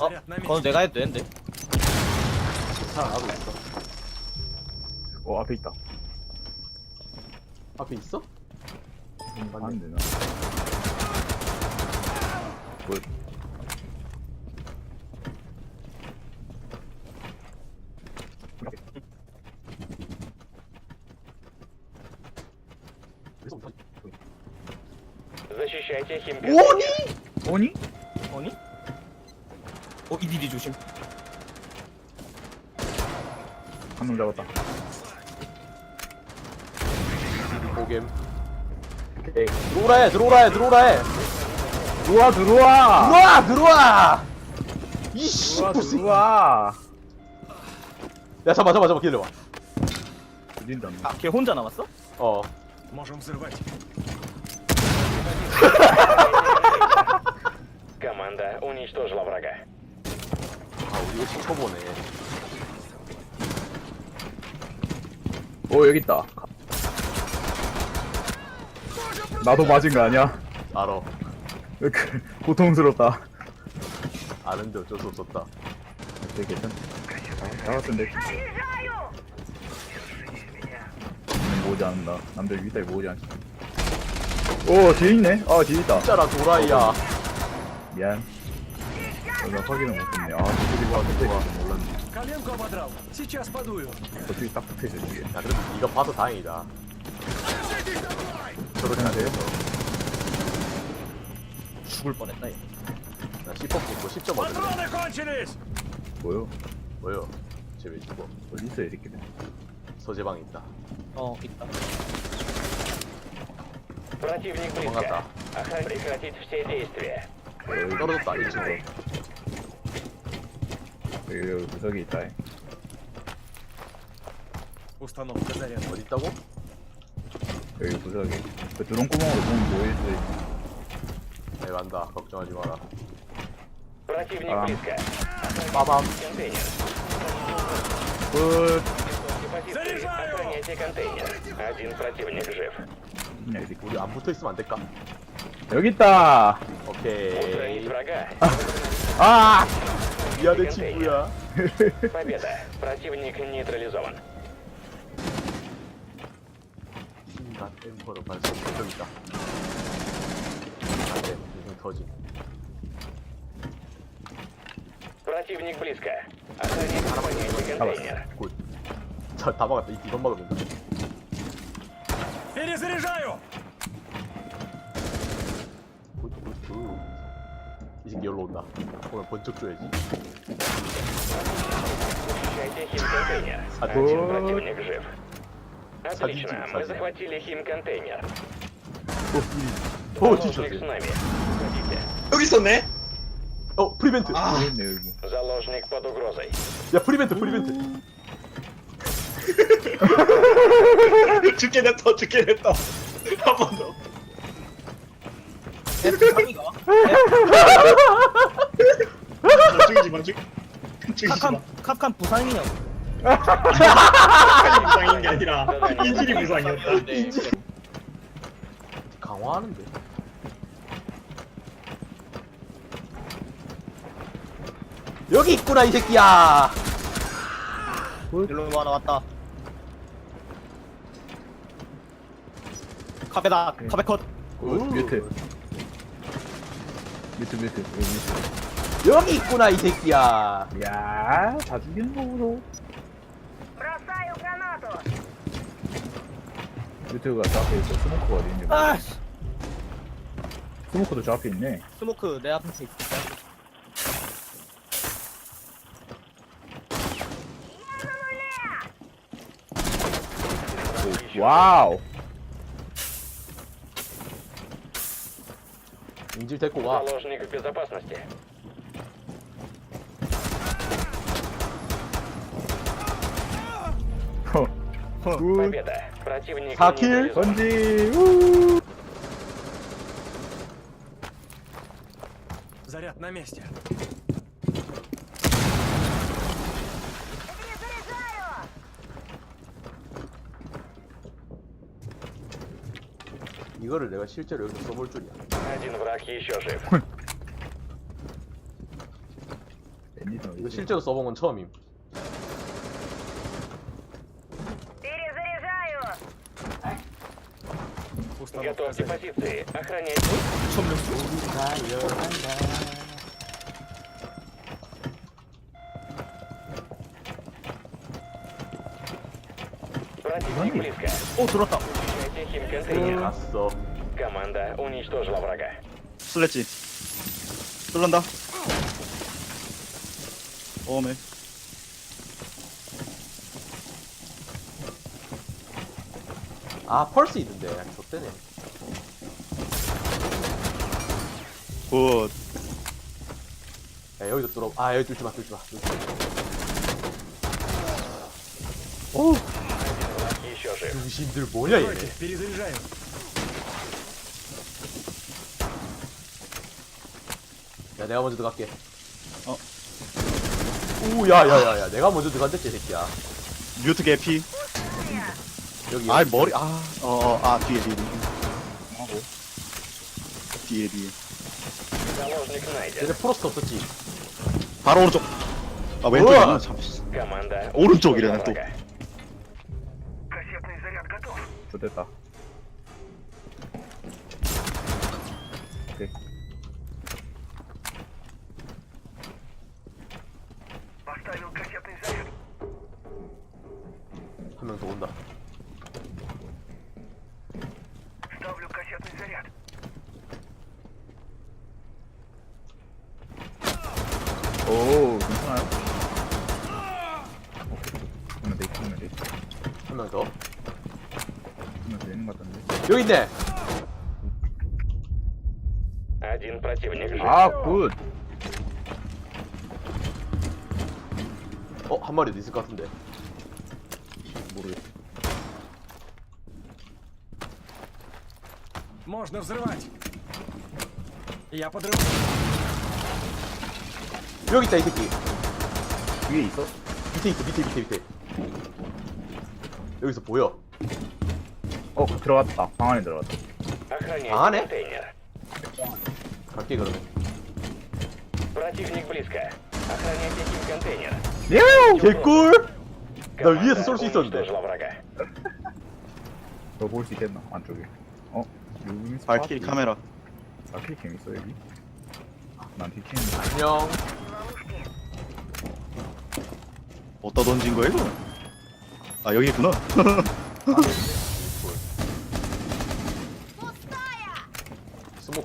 어? 그건 내가 해도 되는데 괜찮아 나도 있어 어 앞에 있다. 앞에 있어? 안 되나? 뭐? Защищайте химки. 오니? 아니? 어 이디디 조심 한 놈 잡았다. 보겜 오케이 들어오라 해 들어오라 해 들어오라 해 들어와 들어와. 들어와 들어와 이씨 들어와 무슨 들어와. 야 잠깐만 잠깐만 잠깐만 기다려봐 들린다. 아걔 혼자 남았어? 어 Можем взрывать. Команда уничтожила врага. 이거 지켜보네 어 여기 있다. 나도 맞은 거 아니야? 알아 그 고통스럽다. 아는데 어쩔 수 없었다 되게 괜찮. 잡았던데. 모으지 않는다. 남들 위에 모으지 않지. 오 뒤에 있네. 아 뒤에 있다. 진짜라 도라이야 미안. 내가 확인을 못했네. 아 저쪽이 와 저쪽이 와 몰랐네. Коленку ободрал. Сейчас подую. 저쪽이 딱 붙어있어 뒤에. 야 그래도 네가 봐도 다행이다 저렇게 하세요? 죽을 뻔했다 얘 나 10번 뽑고 10점 얻을래 Патроны кончились! 뭐요? 뭐요 쟤왜 죽어 어디 있어 이 새끼들? 서재방에 있다 어 있다 Противник близко. Помогата. Охрана прекратит все действия. 여기 떨어졌다 이 친구 여기, 여기 구석이 있다. Установка заряда. 어디 있다고? 여기 구석이. 그 드론 구멍으로 보면 보일 수 있어. 네 간다 걱정하지 마라 Противник А. близко. 빠밤 Контейнер. 끝. Позиции. Заряжаю! Охраняйте контейнер. Один противник жив. 그냥 이 새끼. 우리 안 붙어있으면 안 될까? 여기 있다. Устранить 오케이 врага. 아! 미안해 친구야 Победа. Противник нейтрализован. 인간 엠퍼로 발전 저기 있다 안돼 무슨 터짐 Противник близко. Охраняйте охраняйте контейнер. 굿자다 막았다 이- 이건 막으면 된다 Перезаряжаю! 이 새끼 열로 온다 오늘 번쩍 줘야지 Защищайте химконтейнер. Один. Один противник жив. Отлично, Садитесь, мы садитесь. захватили химконтейнер. 오 Заложник с 뒤졌어 нами. Уходите. 여기 있었네. 어 프리벤트 아, 여기 있네 여기. Заложник под угрозой. 야 프리벤트 프리벤트 죽게 냈어, 죽게 냈어. 한 번 더. F3이가 너 죽이지 마, 죽. 죽이지 마. 캅칸 캅칸 부상이냐고 칼이 부상인 게 아니라 인질이 부상이었다. 네, 강화하는데? 여기 있구나 이 새끼야. 일로 뭐 하나 왔다. 카베다 카베 컷. 어, 뮤트. 뮤트 뮤트. 여기. 여기 있구나 이 새끼야 야, 다 죽이는 거보소. 뮤트가 저 앞에 있어. 스모크가 어디 있는지. 아. 스모크도 저 앞에 있네. 스모크 내 앞에 있다 와우. Иди в такого. Заложник в безопасности. Хо. Хо. Победа. Противник Хаки, Хонди. Заряд на месте. 이거를 내가 실제로 여기서 써볼 줄이야 Один враг еще жив. 젠니도 이거 실제로 써본 건 처음임. Установка Готовьте заряда. позиции. Охранять. Противник близко. 오 들었다 Защищайте химконтейнер. 갔어. Команда уничтожила врага. 슬랬지 뚫는다 어메 아 펄스 있는데. 좋대네. 굿 야 여기도 뚫어. 아 여기 뚫지 마, 뚫지 마. 뚫지 마. Враг еще жив. 중심들 뭐냐 얘네. Стойте, перезаряжаю. 야 내가 먼저 들어갈게. 어. 오, 야, 야, 야, 야, 내가 먼저 들어간댔지, 새끼야. 뮤트 개피 여기. 아 머리 아어아 뒤에 뒤에 뒤에 하고 뒤에 뒤에 Заложник найден. 얘네 프로스트 없었지. 바로 오른쪽 아 왼쪽이구나 참 Команда 오른쪽이라네, 또. врага. 좋됐다 오케이 한 명 더 온다. 오 괜찮아요? 하면 돼 하면 돼 한 명 더. 하면 되는 것 같던데 여기 있네. Один противник жив. 아굿 어, 한 마리 더 있을 것 같은데. 모르겠어 Можно взрывать. Я подрываю. 여기 있다, 이 새끼. 위에 있어? 밑에 있어, 밑에, 밑에, 밑에. 여기서 보여. 어 들어갔다 방 안에 들어갔다 Охраняйте А, не? контейнер. 갈게, 그러면. Противник близко. Охраняйте химконтейнер. 개꿀! 나 Команда 위에서 쏠 수 있었는데. уничтожила врага. 너 볼 수 있겠나 안쪽에 어? 여기 발키리 카메라 발키리 캠 있어 여기? 난 뒤치는 안녕. 어디다 던진 거야 이거? 아 여기 있구나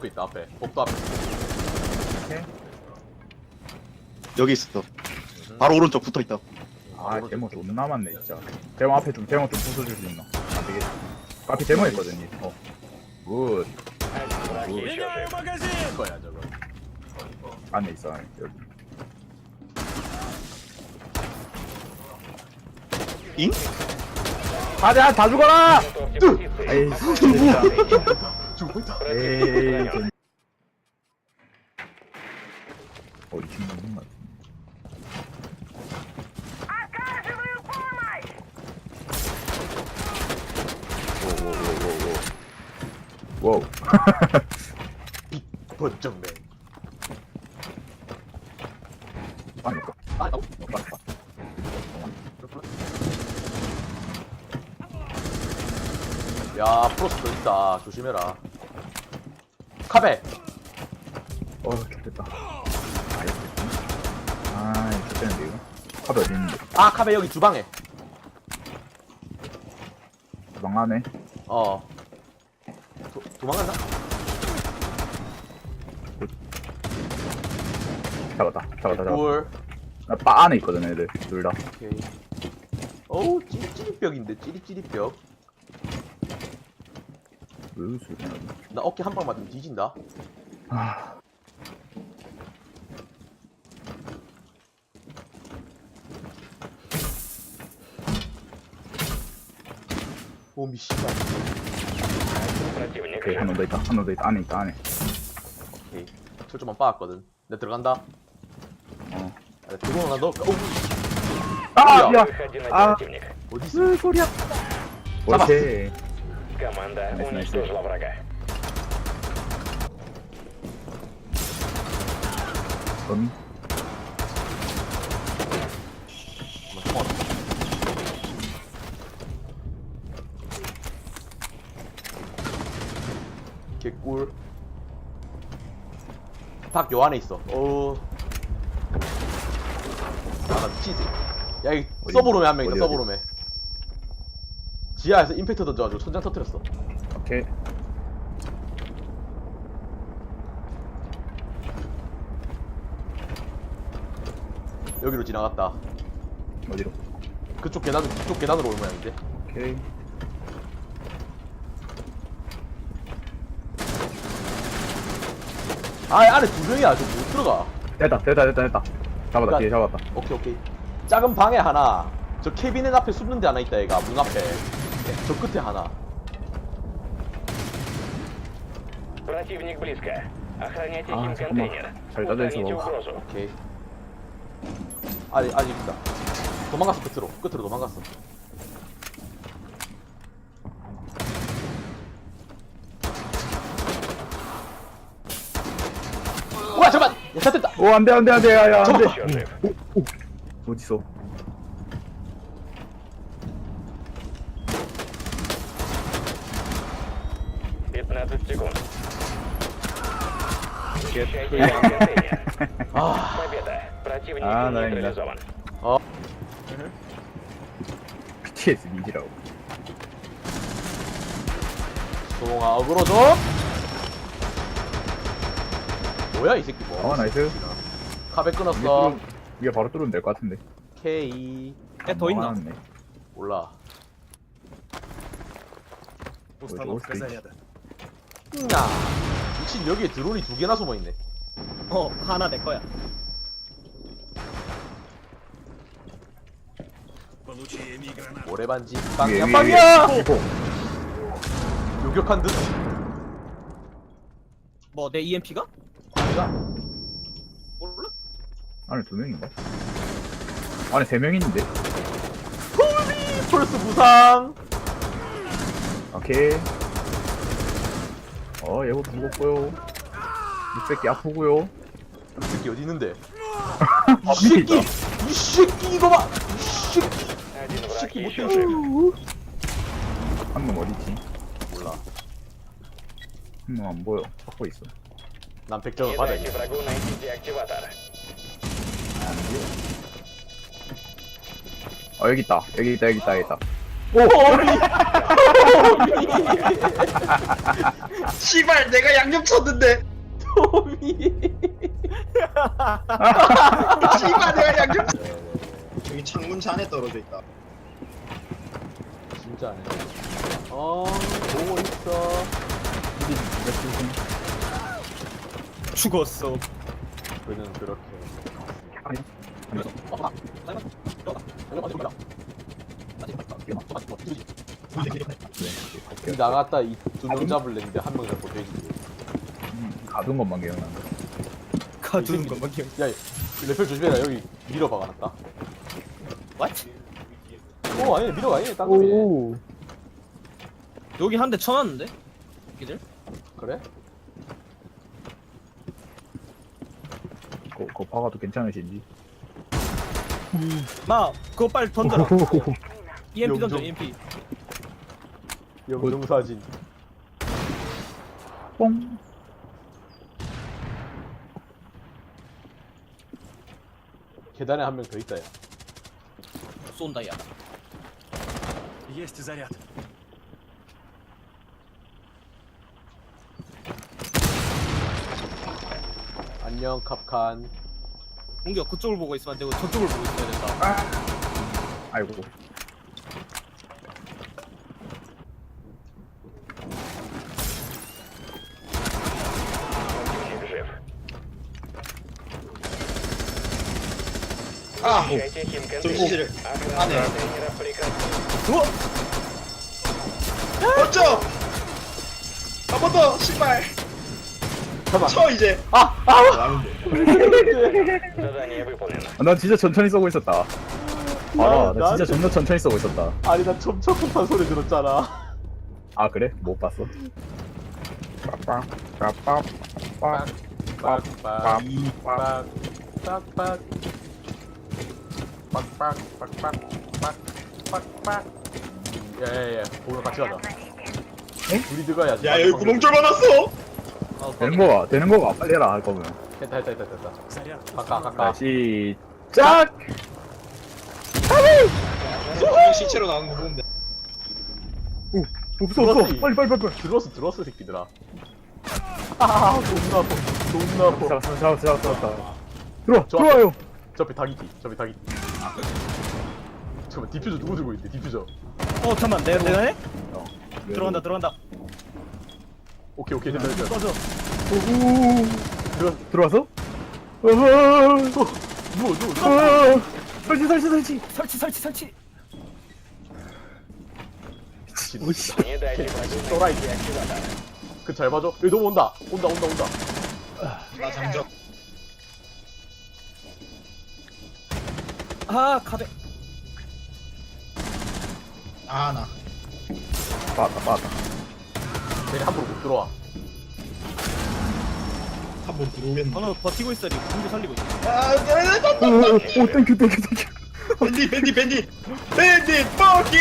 스모크 있다 앞에 복도 앞에 오케이. 여기 있어. 바로 오른쪽 붙어 있다. 아 데모 존나 많네 진짜. 데모 앞에 좀 데모 좀 부숴줄 수 있나? 안 되겠지. 앞에 데모 있거든 어. 굿. 안에 있어 안에. 여기. 잉? 아야 다 죽어라! 아이 뭐. 진짜. 죽었다. 에이. 어, 이 친구 맞 와우. 번쩍맨. 야, 프로스터 있다. 조심해라. 카베! 어 좋겠다 아 이거 좋겠는데 이거 카드 어디 있는데 아, 카베 여기 주방에. 방 안에 어. 도, 도망갔나? 잡았다 잡았다 잡았다 꿀. 나바 안에 있거든 애들 둘다 오케이. 어우, 찌릿찌릿벽인데, 찌릿찌릿벽. 왜 소리 나지 나 어깨 한 방 맞으면 뒤진다. 아 오, 미씨발. Противник 오케이 жив. 한 명 더 있다 한 명 더 있다 안에 있다 안에 오케이. 철조만 빠았거든. 내 들어간다. 어 야, 들어가 나 넣을까? 어, 아! 야! Их один А. противник. 어딨어? 소리야 오케이 Команда уничтожила врага.개꿀 박 요 안에 있어. 어나 미치지. 야 이 서브룸에 한 명 있다. 어디, 어디? 서브룸에. 지하에서 임팩트 던져가지고 천장 터뜨렸어. 오케이. 여기로 지나갔다. 어디로? 그쪽 계단 그쪽 계단으로 올 모양인데. 오케이. 아 안에 두 명이야. 저 못 들어가. 됐다, 됐다, 됐다, 됐다. 잡았다, 그러니까- 뒤에 잡았다. 오케이 오케이. 작은 방에 하나. 저 캐비넷 앞에 숨는 데 하나 있다 얘가 문 앞에. 저 끝에 하나. Противник близко. Охраняйте А, химконтейнер. 잠깐만. 잘 따져 있어. Устраните угрозу. 오케이. 아직 아직 있다. 도망갔어 끝으로. 끝으로 도망갔어. 와 잠깐. 야 샷됐다. 오, 안 돼, 안 돼, 안 돼, 야, 야, 안 돼. Еще жив. 어딨어? Пятнадцать секунд. Защищайте химконтейнер. 아 Победа. Противник А, да, нейтрализован. BTS 미지라고. 소홍아 어그로 좀. 뭐야 이 새끼 뭐? 아, 나이스. 카베 이게, 끊었어. 뚫으면- 이게 바로 뚫으면 될 것 같은데. K 야더 있나? 많았네. 몰라. Установка Ой, заряда. 야 미친 여기에 드론이 두 개나 숨어 있네. 어 하나 내 거야 Получи мигранат. 모래반지 위에, 빵야 위에, 빵야. 위에. 이거. 요격한 듯. 뭐 내 EMP가? 내가 몰라? 안에 두 명인가? 안에 세 명 있는데? 폴스 부상. 오케이. 어 얘부터 무겁고요. 이 새끼 아프고요. 이 새끼 어디 있는데? 이 새끼! 이 새끼 이거 봐이 새끼! 이 새끼 못해한놈 어디지? 몰라. 한놈 안 보여. 찾고 있어. 난 백점을 받아야 돼. 아, 여기 있다. 여기 있다. 여기 있다. 여기 있다. 오! 씨발 내가 양념 쳤는데 토미. 씨발 내가 양념 쳤 여기 창문 잔에 떨어져 있다 진짜 아니야. 어, 보고 있어. 죽었어 그는 그렇게. 아니. 이 나갔다 이 두 명 잡을랬는데 한 명 잡고 돼지. 음, 가둔 것만 기억난다. 가두는 것만 기억 야, 이 레펠 조심해라. 여기 밀어 박아놨다. What? 오, 아니 밀어 아니 딴 놈이네. 여기 한 대 쳐놨는데? 이들? 그래? 그거, 그거 박아도 괜찮으신지. 마 그거 빨리 던져라 EMP 던져. EMP 영정 사진. 뽕. 계단에 한 명 더 있다 야. 쏜다 야 Есть заряд. 안녕 캅칸. 공격 그쪽을 보고 있으면 안 되고 저쪽을 보고 있어야 된다 아이고. 아, 들고 안에. 우와! 어쩌! 한번 더! 신발! 잡아. 쳐 이제! 아! 아! 아, 진짜 천천히 쓰고 있었다. 아, 나 진짜 존나 천천히 쏘고 있었다. 아니 나 촘촘한 소리 들었잖아. 아, 그래? 못 봤어. 빰빰 빰빰 빰빰 빰빰 빰빰 빡빡 빡빡 빡빡 야야야 보면 같이 가자. 에? 둘이 들어가야 야 여기 구멍줄 받았어? 어, 되는 거가 되는 거가. 빨리 해라 할 거면. 됐다 됐다 됐다 됐다. 가까 가까 다시 짝 소금 시체로 나온 거 보는데. 오 없어 없어. 빨리 빨리 빨리 들어왔어 들어왔어 새끼들아. 아 존나 아파 존나 아파. 잡았어 잡았어 잡았어 들어와 들어와요. 저앞에 닭이지 저앞에 닭이지. 잠깐만 디퓨저 누구 들고 있대 디퓨저? 어 잠만 내가 내가 해? 어, 어. 들어간다 들어간다. 오케이 오케이 됐다 됐다. 꺼져. 오우 들어 들어와서? 어허 누워 누워 누워. 아, 아, 아. 설치 설치 설치. 설치 설치 설치. 오씨. 또라이 그잘 봐줘. 여기 너무 온다. 온다 온다 온다. 나 잠적 아 카드. 아 나. 빠졌다 빠졌다 쟤네 함부로 못 들어와 한번 들어오겠네. 번호 버티고 있어 지금 공기 살리고 있어. 아, 네, 오오 땡큐 땡큐 땡큐 밴디 밴디 밴디 밴디 포기.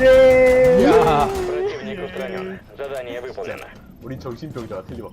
예 야 Противник устранен. Задание выполнено. 우린 정신병자가 틀림없어